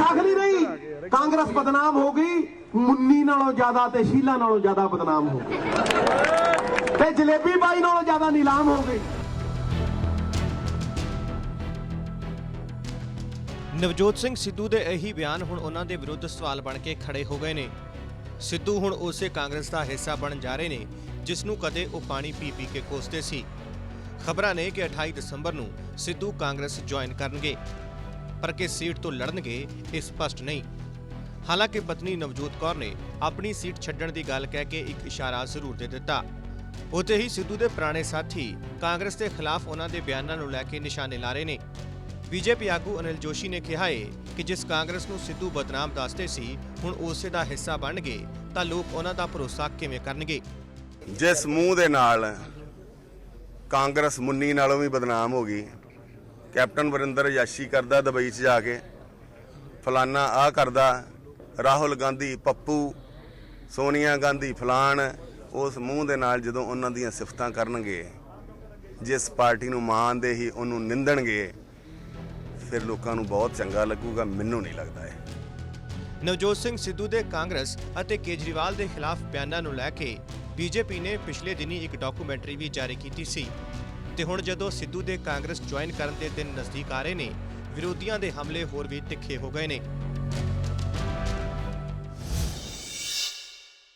ਸਾਖਲੀ ਨਹੀਂ ਕਾਂਗਰਸ ਬਦਨਾਮ ਹੋ ਗਈ, ਮੁੰਨੀ ਨਾਲੋਂ ਜ਼ਿਆਦਾ ਤੇ ਸ਼ੀਲਾ ਨਾਲੋਂ ਜ਼ਿਆਦਾ ਬਦਨਾਮ ਹੋ ਗਈ। ਤੇ ਜਲੇਬੀ ਬਾਈ ਨਾਲੋਂ ਜ਼ਿਆਦਾ ਨੀਲਾਮ ਹੋ ਗਈ। ਨਵਜੋਤ ਸਿੰਘ ਸਿੱਧੂ ਦੇ ਇਹੀ ਬਿਆਨ ਹੁਣ ਉਹਨਾਂ ਦੇ ਵਿਰੁੱਧ ਸਵਾਲ ਬਣ ਕੇ ਖੜੇ ਹੋ ਗਏ ਨੇ। ਸਿੱਧੂ ਹੁਣ ਉਸੇ ਕਾਂਗਰਸ ਦਾ ਹਿੱਸਾ ਬਣ ਜਾ ਰਹੇ ਨੇ, ਜਿਸ ਨੂੰ ਕਦੇ ਉਹ ਪਾਣੀ ਪੀ ਪੀ ਕੇ ਕੋਸਦੇ ਸੀ। ਖਬਰਾਂ ਨੇ ਕਿ 28 ਦਸੰਬਰ ਨੂੰ ਸਿੱਧੂ ਕਾਂਗਰਸ ਜੁਆਇਨ ਕਰਨਗੇ। ਪਰ ਕਿ ਸੀਟ ਤੋਂ ਲੜਨਗੇ ਇਹ ਸਪਸ਼ਟ ਨਹੀਂ। ਹਾਲਾਂਕਿ ਪਤਨੀ ਨਵਜੋਤ ਕੌਰ ਨੇ ਆਪਣੀ ਸੀਟ ਛੱਡਣ ਦੀ ਗੱਲ ਕਹਿ ਕੇ ਇੱਕ ਇਸ਼ਾਰਾ ਜ਼ਰੂਰ ਦੇ ਦਿੱਤਾ। ਉੱਥੇ ਹੀ ਸਿੱਧੂ ਦੇ ਪੁਰਾਣੇ ਸਾਥੀ ਕਾਂਗਰਸ ਦੇ ਖਿਲਾਫ ਉਹਨਾਂ ਦੇ ਬਿਆਨਾਂ ਨੂੰ ਲੈ ਕੇ ਨਿਸ਼ਾਨੇ ਲਾ ਰਹੇ ਨੇ। ਬੀਜੇਪੀ ਆਗੂ ਅਨਿਲ ਜੋਸ਼ੀ ਨੇ ਕਿਹਾ ਹੈ ਕਿ ਜਿਸ ਕਾਂਗਰਸ ਨੂੰ ਸਿੱਧੂ ਬਦਨਾਮ ਦੱਸਦੇ ਸੀ, ਹੁਣ ਉਸੇ ਦਾ ਹਿੱਸਾ ਬਣ ਗਏ ਤਾਂ ਲੋਕ ਉਹਨਾਂ ਦਾ ਭਰੋਸਾ ਕਿਵੇਂ ਕਰਨਗੇ? ਜਿਸ ਮੂੰਹ ਦੇ ਨਾਲ ਕਾਂਗਰਸ ਮੁੰਨੀ ਨਾਲੋਂ ਵੀ ਬਦਨਾਮ ਹੋ ਗਈ ਕੈਪਟਨ ਵਰਿੰਦਰ ਯਾਸ਼ੀ ਕਰਦਾ ਦੁਬਈ 'ਚ ਜਾ ਕੇ। ਫਲਾਨਾ ਆ ਕਰਦਾ, ਰਾਹੁਲ ਗਾਂਧੀ, ਪੱਪੂ, ਸੋਨੀਆ ਗਾਂਧੀ, ਫਲਾਨ, ਉਸ ਮੂੰਹ ਦੇ ਨਾਲ ਜਦੋਂ ਉਹਨਾਂ ਦੀਆਂ ਸਿਫਤਾਂ ਕਰਨਗੇ, ਜਿਸ ਪਾਰਟੀ ਨੂੰ ਮਾਣਦੇ ਹੀ ਉਹਨੂੰ ਨਿੰਦਣਗੇ, ਫਿਰ ਲੋਕਾਂ ਨੂੰ ਬਹੁਤ ਚੰਗਾ ਲੱਗੂਗਾ, ਮੈਨੂੰ ਨਹੀਂ ਲੱਗਦਾ ਇਹ। ਨਵਜੋਤ ਸਿੰਘ ਸਿੱਧੂ ਦੇ ਕਾਂਗਰਸ ਅਤੇ ਕੇਜਰੀਵਾਲ ਦੇ ਖਿਲਾਫ ਬਿਆਨਾਂ ਨੂੰ ਲੈ ਕੇ ਬੀਜੇਪੀ ਨੇ ਪਿਛਲੇ ਦਿਨੀ ਇੱਕ ਡਾਕੂਮੈਂਟਰੀ ਵੀ ਜਾਰੀ ਕੀਤੀ ਸੀ। ਤੇ ਹੁਣ ਜਦੋਂ ਸਿੱਧੂ ਦੇ ਕਾਂਗਰਸ ਜੁਆਇਨ ਕਰਨ ਦੇ ਦਿਨ ਨਜ਼ਦੀਕ ਆ ਰਹੇ ਨੇ, ਵਿਰੋਧੀਆਂ ਦੇ ਹਮਲੇ ਹੋਰ ਵੀ ਤਿੱਖੇ ਹੋ ਗਏ ਨੇ।